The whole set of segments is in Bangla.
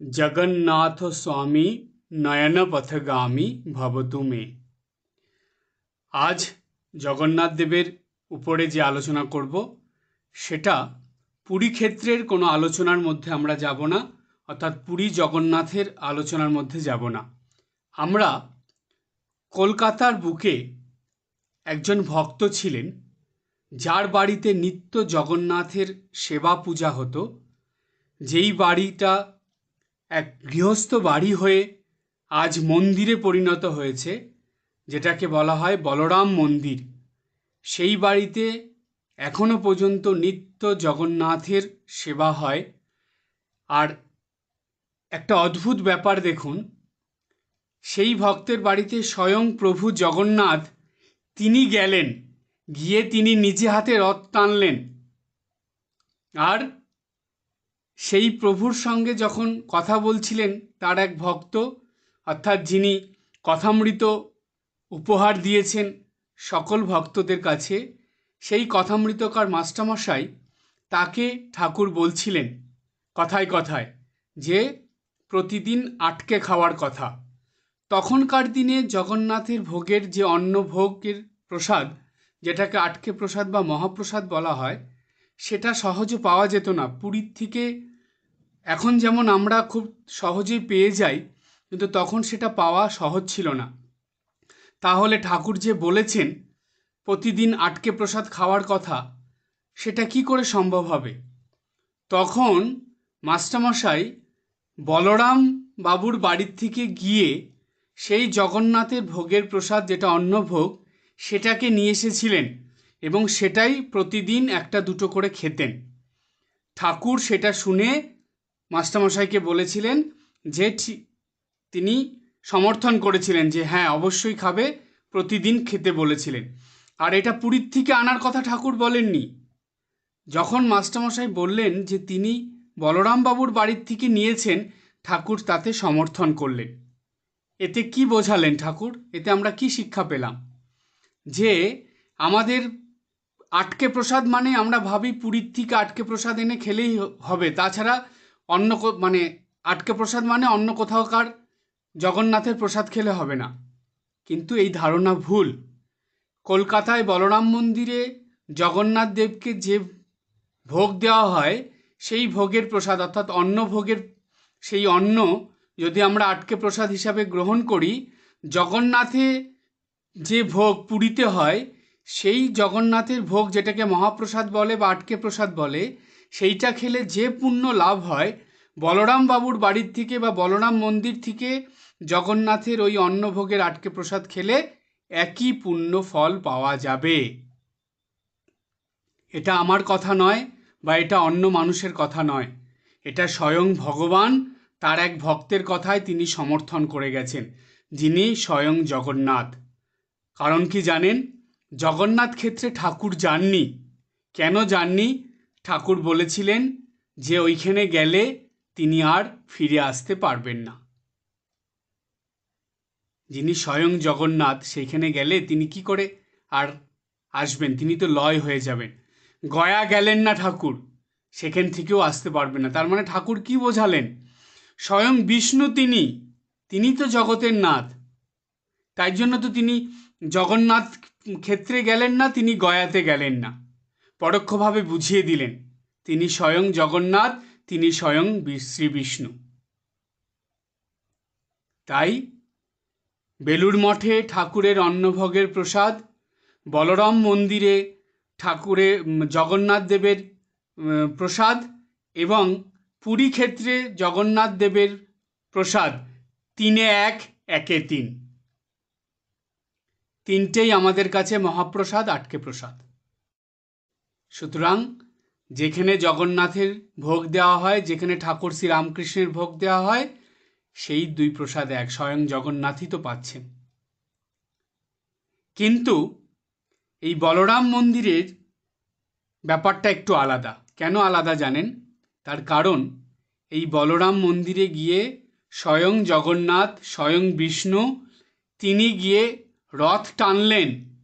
জগন্নাথ স্বামী নয়নপথগামী ভবতু মে আজ জগন্নাথ দেবের উপরে যে আলোচনা করব, সেটা পুরী ক্ষেত্রের কোনো আলোচনার মধ্যে আমরা যাব না, অর্থাৎ পুরী জগন্নাথের আলোচনার মধ্যে যাব না। আমরা কলকাতার বুকে একজন ভক্ত ছিলেন, যার বাড়িতে নিত্য জগন্নাথের সেবা পূজা হতো, যেই বাড়িটা এক গৃহস্থ বাড়ি হয়ে আজ মন্দিরে পরিণত হয়েছে, যেটাকে বলা হয় বলরাম মন্দির। সেই বাড়িতে এখনও পর্যন্ত নিত্য জগন্নাথের সেবা হয়। আর একটা অদ্ভুত ব্যাপার দেখুন, সেই ভক্তের বাড়িতে স্বয়ং প্রভু জগন্নাথ, তিনি গেলেন, গিয়ে তিনি নিজে হাতে রথ টানলেন। আর সেই প্রভুর সঙ্গে যখন কথা বলছিলেন, তার এক ভক্ত, অর্থাৎ যিনি কথামৃত উপহার দিয়েছেন সকল ভক্তদের কাছে, সেই কথামৃতকার মাস্টারমশাই তাকে ঠাকুর বলছিলেন কথায় কথায় যে, প্রতিদিন আটকে খাওয়ার কথা। তখনকার দিনে জগন্নাথের ভোগের যে অন্ন ভোগের প্রসাদ, যেটাকে আটকে প্রসাদ বা মহাপ্রসাদ বলা হয় সেটা সহজে পাওয়া যেত না। পুরীর থেকে এখন যেমন আমরা খুব সহজেই পেয়ে যাই, কিন্তু তখন সেটা পাওয়া সহজ ছিল না। তাহলে ঠাকুর যে বলেছেন, প্রতিদিন আটকে প্রসাদ খাওয়ার কথা, সেটা কি করে সম্ভব হবে? তখন মাস্টারমশাই বলরাম বাবুর বাড়ির থেকে গিয়ে সেই জগন্নাথের ভোগের প্রসাদ, যেটা অন্নভোগ সেটাকে নিয়ে এসেছিলেন। এবং সেটাই প্রতিদিন একটা দুটো করে খেতেন। ঠাকুর সেটা শুনে মাস্টারমশাইকে বলেছিলেন যে তিনি সমর্থন করেছিলেন যে হ্যাঁ অবশ্যই খাবে। প্রতিদিন খেতে বলেছিলেন। আর এটা পুরীর থেকে আনার কথা ঠাকুর বলেননি। যখন মাস্টারমশাই বললেন যে, তিনি বলরামবাবুর বাড়ির থেকে নিয়েছেন, ঠাকুর তাতে সমর্থন করলেন। এতে কি বোঝালেন ঠাকুর? এতে আমরা কি শিক্ষা পেলাম? যে, আমাদের আটকে প্রসাদ মানে আমরা ভাবি পুরীর থেকে আটকে প্রসাদ এনে খেলেই হবে। তাছাড়া অন্য মানে আটকে প্রসাদ মানে অন্য কোথাওকার জগন্নাথের প্রসাদ খেলে হবে না। কিন্তু এই ধারণা ভুল। কলকাতায় বলরাম মন্দিরে জগন্নাথ দেবকে যে ভোগ দেওয়া হয়, সেই ভোগের প্রসাদ, অর্থাৎ অন্ন ভোগের সেই অন্ন যদি আমরা আটকে প্রসাদ হিসাবে গ্রহণ করি, জগন্নাথে যে ভোগ পুরীতে হয় সেই জগন্নাথের ভোগ যেটাকে মহাপ্রসাদ বলে বা আটকে প্রসাদ বলে, সেইটা খেলে যে পুণ্য লাভ হয়, বলরাম বাবুর বাড়ির থেকে বা বলরাম মন্দির থেকে জগন্নাথের ওই অন্নভোগের আটকে প্রসাদ খেলে একই পুণ্য ফল পাওয়া যাবে। এটা আমার কথা নয় বা এটা অন্য মানুষের কথা নয়। এটা স্বয়ং ভগবান, তার এক ভক্তের কথায় তিনি সমর্থন করে গেছেন, যিনি স্বয়ং জগন্নাথ। কারণ কি জানেন? জগন্নাথ ক্ষেত্রে ঠাকুর যাননি। কেন যাননি? ঠাকুর বলেছিলেন যে ওইখানে গেলে তিনি আর ফিরে আসতে পারবেন না। যিনি স্বয়ং জগন্নাথ, সেইখানে গেলে তিনি কি করে আর আসবেন? তিনি তো লয় হয়ে যাবেন। গয়া গেলেন না ঠাকুর, সেখান থেকেও আসতে পারবেন না। তার মানে ঠাকুর কি বোঝালেন? স্বয়ং বিষ্ণু তিনি তিনি তো জগতের নাথ। তাই জন্য তো তিনি জগন্নাথ ক্ষেত্রে গেলেন না, তিনি গয়াতে গেলেন না। পরোক্ষভাবে বুঝিয়ে দিলেন, তিনি স্বয়ং জগন্নাথ, তিনি স্বয়ং শ্রী বিষ্ণু তাই বেলুর মঠে ঠাকুরের অন্নভোগের প্রসাদ, বলরাম মন্দিরে ঠাকুরের জগন্নাথ দেবের প্রসাদ এবং পুরী ক্ষেত্রে জগন্নাথ দেবের প্রসাদ, তিনে এক, একে তিন। তিনটেই আমাদের কাছে মহাপ্রসাদ, আটকে প্রসাদ। সুতরাং, যেখানে জগন্নাথের ভোগ দেওয়া হয়, যেখানে ঠাকুর শ্রীরামকৃষ্ণের ভোগ দেওয়া হয়, সেই দুই প্রসাদ এক, স্বয়ং জগন্নাথই তো পাচ্ছেন। কিন্তু এই বলরাম মন্দিরের ব্যাপারটা একটু আলাদা। কেন আলাদা জানেন? তার কারণ, এই বলরাম মন্দিরে গিয়ে স্বয়ং জগন্নাথ, স্বয়ং বিষ্ণু, তিনি গিয়ে রথ টানলেন।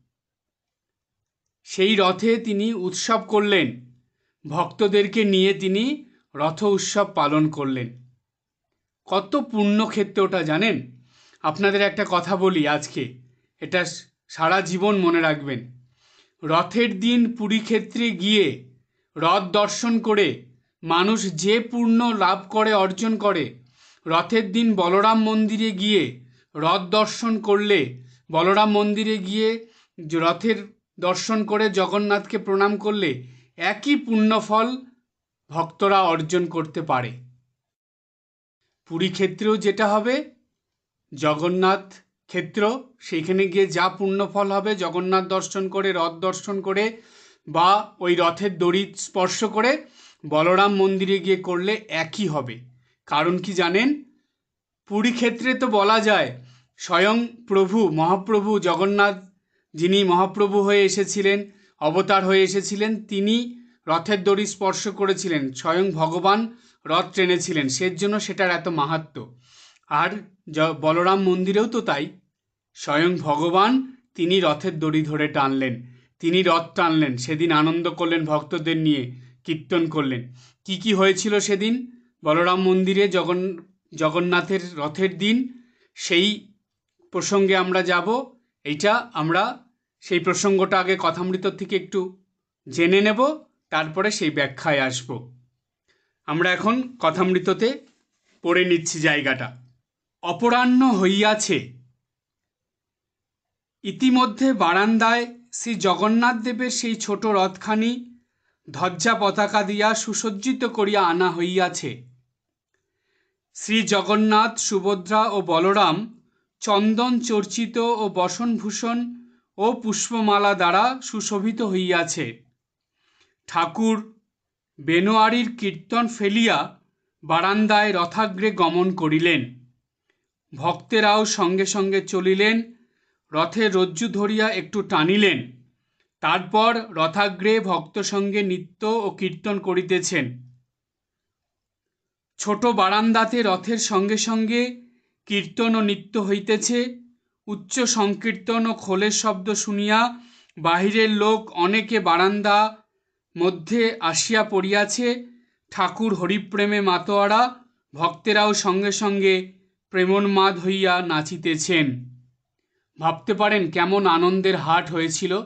সেই রথে তিনি উৎসব করলেন। ভক্তদেরকে নিয়ে তিনি রথ উৎসব পালন করলেন। কত পুণ্যক্ষেত্র ওটা, জানেন? আপনাদের একটা কথা বলি আজকে। এটা সারা জীবন মনে রাখবেন। রথের দিন পুরী ক্ষেত্রে গিয়ে রথ দর্শন করে মানুষ যে পূর্ণ লাভ করে, অর্জন করে, রথের দিন বলরাম মন্দিরে গিয়ে রথ দর্শন করলে বলরাম মন্দিরে গিয়ে রথের দর্শন করে জগন্নাথকে প্রণাম করলে একই পুণ্যফল ভক্তরা অর্জন করতে পারে। পুরী ক্ষেত্রেও যেটা হবে, জগন্নাথ ক্ষেত্র সেইখানে গিয়ে যা পুণ্যফল হবে, জগন্নাথ দর্শন করে, রথ দর্শন করে বা ওই রথের দড়ি স্পর্শ করে বলরাম মন্দিরে গিয়ে করলে একই হবে। কারণ কি জানেন? পুরী ক্ষেত্রে তো বলা যায় স্বয়ং প্রভু, মহাপ্রভু জগন্নাথ যিনি মহাপ্রভু হয়ে এসেছিলেন, অবতার হয়ে এসেছিলেন, তিনি রথের দড়ি স্পর্শ করেছিলেন, স্বয়ং ভগবান রথ টেনেছিলেন সেজন্য সেটার এত মাহাত্ম্য। আর বলরাম মন্দিরেও তো তাই। স্বয়ং ভগবান তিনি রথের দড়ি ধরে টানলেন, তিনি রথ টানলেন, সেদিন আনন্দ করলেন ভক্তদের নিয়ে, কীর্তন করলেন। কি কি হয়েছিল সেদিন? বলরাম মন্দিরে জগন, জগন্নাথের রথের দিন, সেই প্রসঙ্গে আমরা যাব। এইটা আমরা সেই প্রসঙ্গটা আগে কথামৃত থেকে একটু জেনে নেব, তারপরে সেই ব্যাখ্যায় আসব। আমরা এখন কথামৃততে পড়ে নিচ্ছি জায়গাটা। অপরাহ্ন হইয়াছে। ইতিমধ্যে বারান্দায় শ্রী জগন্নাথ দেবের সেই ছোট রথখানি ধজ্জা পতাকা দিয়া সুসজ্জিত করিয়া আনা হইয়াছে। শ্রী জগন্নাথ, সুভদ্রা ও বলরাম চন্দন চর্চিত ও বসনভূষণ ও পুষ্পমালা দ্বারা সুশোভিত হইয়াছে। ঠাকুর বেনোয়ারির কীর্তন ফেলিয়া বারান্দায় রথাগ্রে গমন করিলেন। ভক্তেরাও সঙ্গে সঙ্গে চলিলেন, রথে রজ্জু ধরিয়া একটু টানিলেন। তারপর রথাগ্রে ভক্ত সঙ্গে নৃত্য ও কীর্তন করিতেছেন। ছোট বারান্দাতে রথের সঙ্গে সঙ্গে কীর্তন ও নৃত্য হইতেছে। উচ্চ সংকীর্তন ও খোলের শব্দ শুনিয়া বাহিরের লোক অনেকে বারান্দা মধ্যে আসিয়া পড়িয়াছে। ঠাকুর হরিপ্রেমে মাতোয়ারা, ভক্তেরাও সঙ্গে সঙ্গে প্রেমোন্মাদ হইয়া নাচিতেছেন। ভাবতে পারেন কেমন আনন্দের হাট হয়েছিল।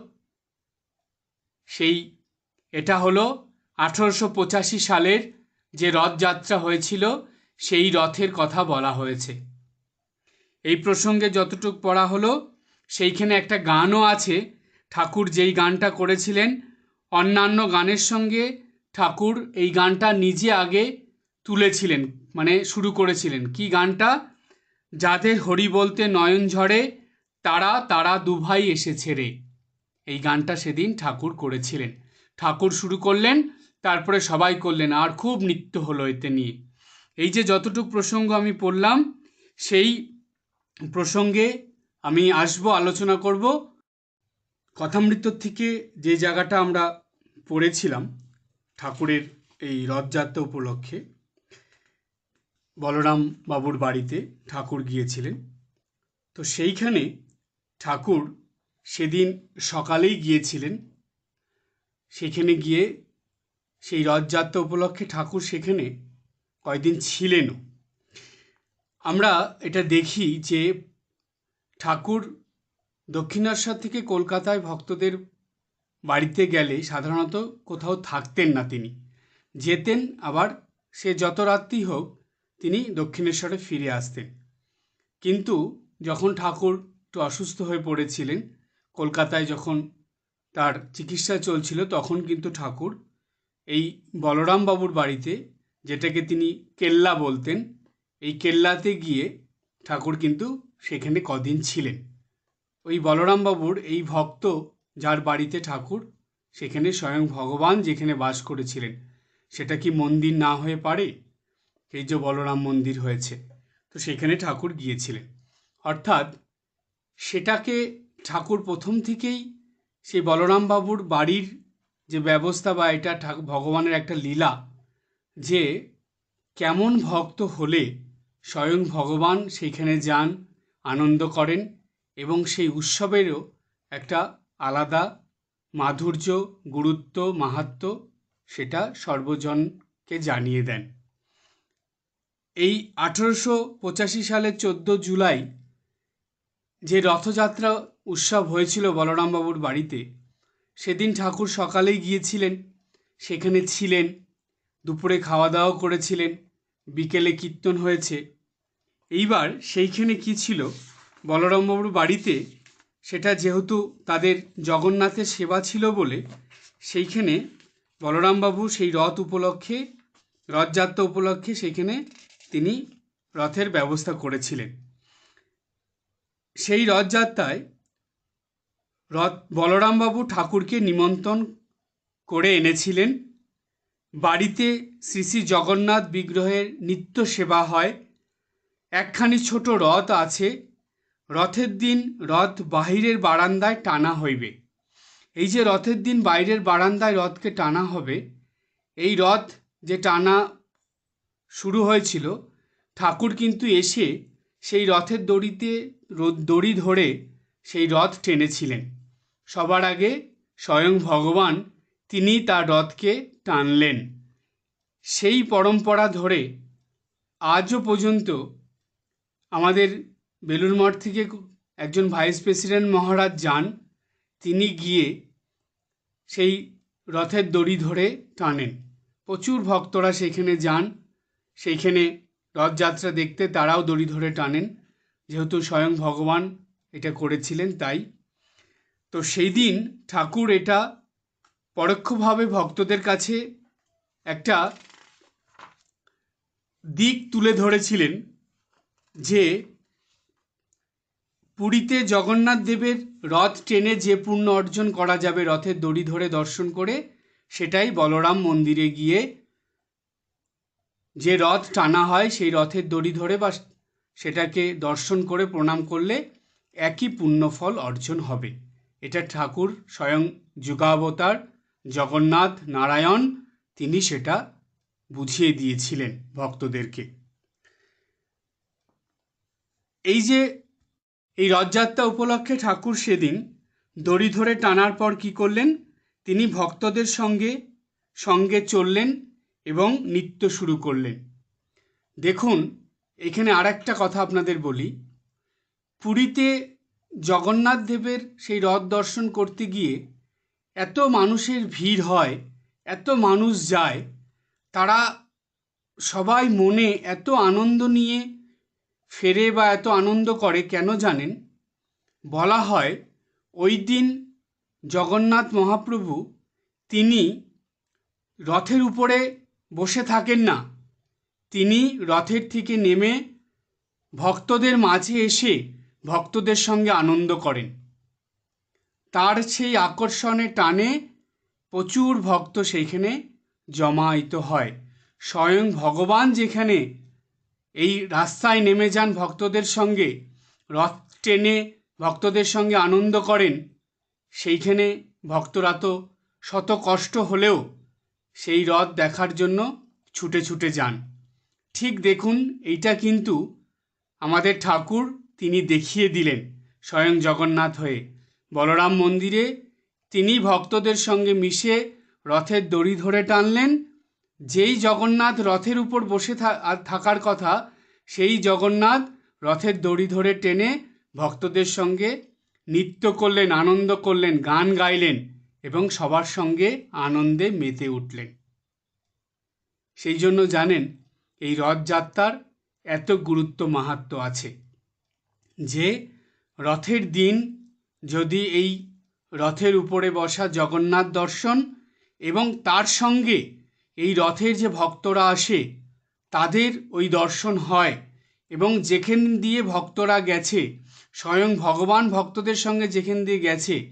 সেই, এটা হলো আঠারোশো পঁচাশি সালের যে রথযাত্রা হয়েছিল, সেই রথের কথা বলা হয়েছে। এই প্রসঙ্গে যতটুক পড়া হলো, সেইখানে একটা গানও আছে। ঠাকুর যেই গানটা করেছিলেন, অন্যান্য গানের সঙ্গে ঠাকুর এই গানটা নিজে আগে তুলেছিলেন মানে শুরু করেছিলেন। কি গানটা? যাদের হরি বলতে নয়ন ঝরে, তারা তারা দুভাই এসেছে রে। এই গানটা সেদিন ঠাকুর করেছিলেন। ঠাকুর শুরু করলেন, তারপরে সবাই করলেন, আর খুব নৃত্য হলো এতে নিয়ে। এই যে যতটুক প্রসঙ্গ আমি পড়লাম, সেই প্রসঙ্গে আমি আসব, আলোচনা করব। কথামৃত্যুর থেকে যে জায়গাটা আমরা পড়েছিলাম ঠাকুরের এই রথযাত্রা উপলক্ষে, বলরাম বাবুর বাড়িতে ঠাকুর গিয়েছিলেন। তো সেইখানে ঠাকুর সেদিন সকালেই গিয়েছিলেন। সেখানে গিয়ে সেই রথযাত্রা উপলক্ষে ঠাকুর সেখানে কয়দিন ছিলেনও। আমরা এটা দেখি যে ঠাকুর দক্ষিণেশ্বর থেকে কলকাতায় ভক্তদের বাড়িতে গেলে সাধারণত কোথাও থাকতেন না তিনি। যেতেন আবার সে যত রাত্রি হোক তিনি দক্ষিণেশ্বরে ফিরে আসতেন। কিন্তু যখন ঠাকুর একটু অসুস্থ হয়ে পড়েছিলেন, কলকাতায় যখন তার চিকিৎসা চলছিল, তখন কিন্তু ঠাকুর এই বলরামবাবুর বাড়িতে, যেটাকে তিনি কেল্লা বলতেন এই কেল্লাতে গিয়ে ঠাকুর কিন্তু সেখানে কদিন ছিলেন। ওই বলরাম বাবুর এই ভক্ত যার বাড়িতে ঠাকুর, সেখানে স্বয়ং ভগবান যেখানে বাস করেছিলেন, সেটা কি মন্দির না হয়ে পারে? এই যে বলরাম মন্দির হয়েছে, তো সেখানে ঠাকুর গিয়েছিলেন। অর্থাৎ সেটাকে ঠাকুর প্রথম থেকেই সেই বলরাম বাবুর বাড়ির যে ব্যবস্থা বা এটা ভগবানের একটা লীলা যে কেমন ভক্ত হলে স্বয়ং ভগবান সেইখানে যান, আনন্দ করেন এবং সেই উৎসবেরও একটা আলাদা মাধুর্য, গুরুত্ব মাহাত্ম্য সেটা সর্বজনকে জানিয়ে দেন। এই আঠেরোশো পঁচাশি সালের চোদ্দ জুলাই যে রথযাত্রা উৎসব হয়েছিল বলরামবাবুর বাড়িতে, সেদিন ঠাকুর সকালেই গিয়েছিলেন, সেখানে ছিলেন, দুপুরে খাওয়া দাওয়া করেছিলেন বিকেলে কীর্তন হয়েছে। এইবার সেইখানে কি ছিল? বলরামবাবুর বাড়িতে সেটা যেহেতু তাদের জগন্নাথের সেবা ছিল বলে, সেইখানে বলরামবাবু সেই রথ উপলক্ষে, রথযাত্রা উপলক্ষে সেইখানে তিনি রথের ব্যবস্থা করেছিলেন। সেই রথযাত্রায় রথ বলরামবাবু ঠাকুরকে নিমন্ত্রণ করে এনেছিলেন। বাড়িতে শ্রী শ্রী জগন্নাথ বিগ্রহের নিত্য সেবা হয়। একখানি ছোট রথ আছে। রথের দিন রথ বাহিরের বারান্দায় টানা হইবে। এই যে রথের দিন বাইরের বারান্দায় রথকে টানা হবে, এই রথ যে টানা শুরু হয়েছিল, ঠাকুর কিন্তু এসে সেই রথের দড়িতে দড়ি ধরে সেই রথ টেনেছিলেন। সবার আগে স্বয়ং ভগবান তিনি তার রথকে টানলেন। সেই পরম্পরা ধরে আজও পর্যন্ত আমাদের বেলুর মঠ থেকে একজন ভাইস প্রেসিডেন্ট মহারাজ যান, তিনি গিয়ে সেই রথের দড়ি ধরে টানেন। প্রচুর ভক্তরা সেইখানে যান, সেইখানে রথযাত্রা দেখতে তারাও দড়ি ধরে টানেন, যেহেতু স্বয়ং ভগবান এটা করেছিলেন তাই। তো সেই দিন ঠাকুর এটা পরোক্ষভাবে ভক্তদের কাছে একটা দিক তুলে ধরেছিলেন যে পুরীতে জগন্নাথ দেবের রথ টেনে যে পুণ্য অর্জন করা যাবে রথের দড়ি ধরে দর্শন করে, সেটাই বলরাম মন্দিরে গিয়ে যে রথ টানা হয়, সেই রথের দড়ি ধরে বা সেটাকে দর্শন করে প্রণাম করলে একই পুণ্যফল অর্জন হবে। এটা ঠাকুর স্বয়ং যুগাবতার জগন্নাথ নারায়ণ তিনি সেটা বুঝিয়ে দিয়েছিলেন ভক্তদেরকে। এই যে এই রথযাত্রা উপলক্ষে ঠাকুর সেদিন দড়ি ধরে টানার পর কি করলেন? তিনি ভক্তদের সঙ্গে সঙ্গে চললেন এবং নৃত্য শুরু করলেন। দেখুন, এখানে আর একটা কথা আপনাদের বলি। পুরীতে জগন্নাথ দেবের সেই রথ দর্শন করতে গিয়ে এত মানুষের ভিড় হয়, এত মানুষ যায়, তারা সবাই মনে এত আনন্দ নিয়ে ফেরে বা এত আনন্দ করে কেন জানেন? বলা হয়, ওই দিন জগন্নাথ মহাপ্রভু তিনি রথের উপরে বসে থাকেন না। তিনি রথের থেকে নেমে ভক্তদের মাঝে এসে ভক্তদের সঙ্গে আনন্দ করেন। তার সেই আকর্ষণে টানে প্রচুর ভক্ত সেইখানে জমায়িত হয়। স্বয়ং ভগবান যেখানে এই রাস্তায় নেমে যান ভক্তদের সঙ্গে, রথ টেনে ভক্তদের সঙ্গে আনন্দ করেন, সেইখানে ভক্তরা তো শত কষ্ট হলেও সেই রথ দেখার জন্য ছুটে ছুটে যান। ঠিক দেখুন, এইটা কিন্তু আমাদের ঠাকুর তিনি দেখিয়ে দিলেন স্বয়ং জগন্নাথ হয়ে। বলরাম মন্দিরে তিনি ভক্তদের সঙ্গে মিশে রথের দড়ি ধরে টানলেন। যেই জগন্নাথ রথের উপর বসে থাকার কথা, সেই জগন্নাথ রথের দড়ি ধরে টেনে ভক্তদের সঙ্গে নৃত্য করলেন, আনন্দ করলেন, গান গাইলেন এবং সবার সঙ্গে আনন্দে মেতে উঠলেন। সেই জন্য জানেন, এই রথযাত্রার এত গুরুত্ব মাহাত্ম আছে যে রথের দিন যদি এই রথের উপরে বসা জগন্নাথ দর্শন এবং তার সঙ্গে এই রথের যে ভক্তরা আসে, তাদের ওই দর্শন হয় এবং যেখান দিয়ে ভক্তরা গেছে, স্বয়ং ভগবান ভক্তদের সঙ্গে যেখান দিয়ে গেছে,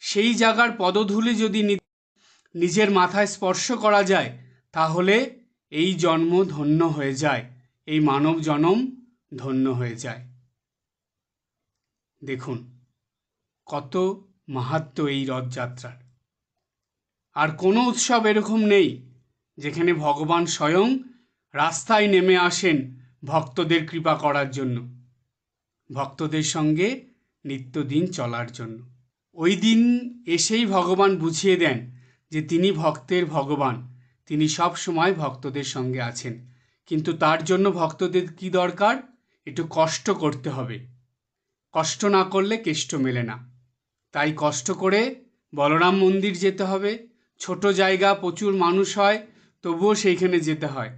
সেই জায়গার পদধূলি যদি নিজের মাথায় স্পর্শ করা যায়, তাহলে এই জন্ম ধন্য হয়ে যায়, এই মানব জনম ধন্য হয়ে যায়। দেখুন কত মাহাত্ম এই রথযাত্রার। আর কোনো উৎসব এরকম নেই, যেখানে ভগবান স্বয়ং রাস্তায় নেমে আসেন ভক্তদের কৃপা করার জন্য, ভক্তদের সঙ্গে নিত্যদিন চলার জন্য। ওই দিন এসেই ভগবান বুঝিয়ে দেন যে তিনি ভক্তের ভগবান, তিনি সব সময় ভক্তদের সঙ্গে আছেন। কিন্তু তার জন্য ভক্তদের কি দরকার? একটু কষ্ট করতে হবে। কষ্ট না করলে কেষ্ট মেলে না। তাই কষ্ট করে বলরাম মন্দির যেতে হবে। ছোট জায়গা, প্রচুর মানুষ হয়, তবুও সেইখানে যেতে হয়।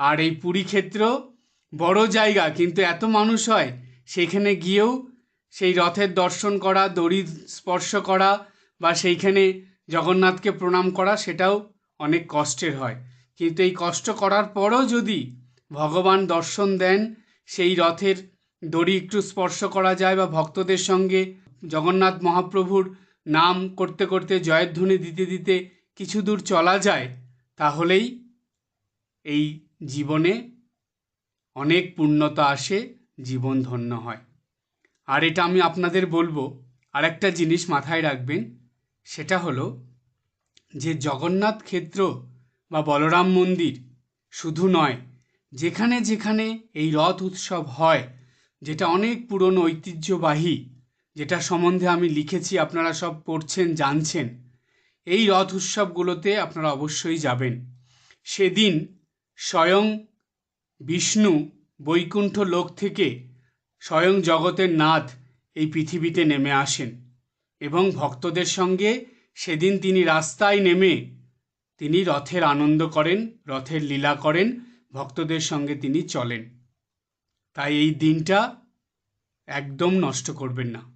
আর এই পুরী ক্ষেত্র বড় জায়গা, কিন্তু এত মানুষ হয়, সেইখানে গিয়েও সেই রথের দর্শন করা, দড়ি স্পর্শ করা বা সেইখানে জগন্নাথকে প্রণাম করা, সেটাও অনেক কষ্টের হয়। কিন্তু এই কষ্ট করার পরও যদি ভগবান দর্শন দেন, সেই রথের দড়ি একটু স্পর্শ করা যায় বা ভক্তদের সঙ্গে জগন্নাথ মহাপ্রভুর নাম করতে করতে জয়ধ্বনি দিতে দিতে কিছু দূর চলা যায়, তাহলেই এই জীবনে অনেক পূর্ণতা আসে, জীবন ধন্য হয়। আর এটা আমি আপনাদের বলব, আরেকটা জিনিস মাথায় রাখবেন, সেটা হলো যে জগন্নাথ ক্ষেত্র বা বলরাম মন্দির শুধু নয়, যেখানে যেখানে এই রথ উৎসব হয়, যেটা অনেক পুরনো ঐতিহ্যবাহী যেটা সম্বন্ধে আমি লিখেছি, আপনারা সব পড়ছেন, জানছেন, এই রথ উৎসবগুলোতে আপনারা অবশ্যই যাবেন। সেদিন স্বয়ং বিষ্ণু বৈকুণ্ঠ লোক থেকে স্বয়ং জগতের নাথ এই পৃথিবীতে নেমে আসেন এবং ভক্তদের সঙ্গে সেদিন তিনি রাস্তায় নেমে তিনি রথের আনন্দ করেন, রথের লীলা করেন, ভক্তদের সঙ্গে তিনি চলেন। তাই এই দিনটা একদম নষ্ট করবেন না।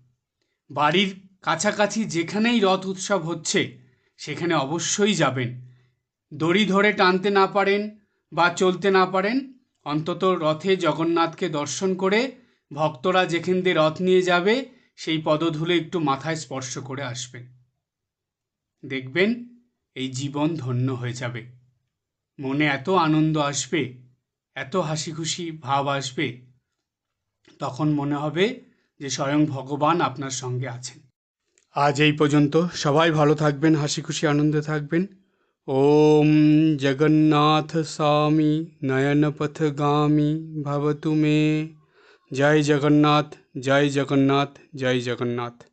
বাড়ির কাছাকাছি যেখানেই রথ উৎসব হচ্ছে, সেখানে অবশ্যই যাবেন। দড়ি ধরে টানতে না পারেন বা চলতে না পারেন, অন্তত রথে জগন্নাথকে দর্শন করে ভক্তরা যেখান দিয়ে রথ নিয়ে যাবে, সেই পদধূলে একটু মাথায় স্পর্শ করে আসবেন। দেখবেন এই জীবন ধন্য হয়ে যাবে। মনে এত আনন্দ আসবে, এত হাসি খুশি ভাব আসবে, তখন মনে হবে যে স্বয়ং ভগবান আপনার সঙ্গে আছেন। আজ এই পর্যন্ত সবাই ভালো থাকবেন, হাসি খুশি, আনন্দে থাকবেন। ওম জগন্নাথ স্বামী নয়নপথগামী ভবতু মে। জয় জগন্নাথ জয় জগন্নাথ জয় জগন্নাথ।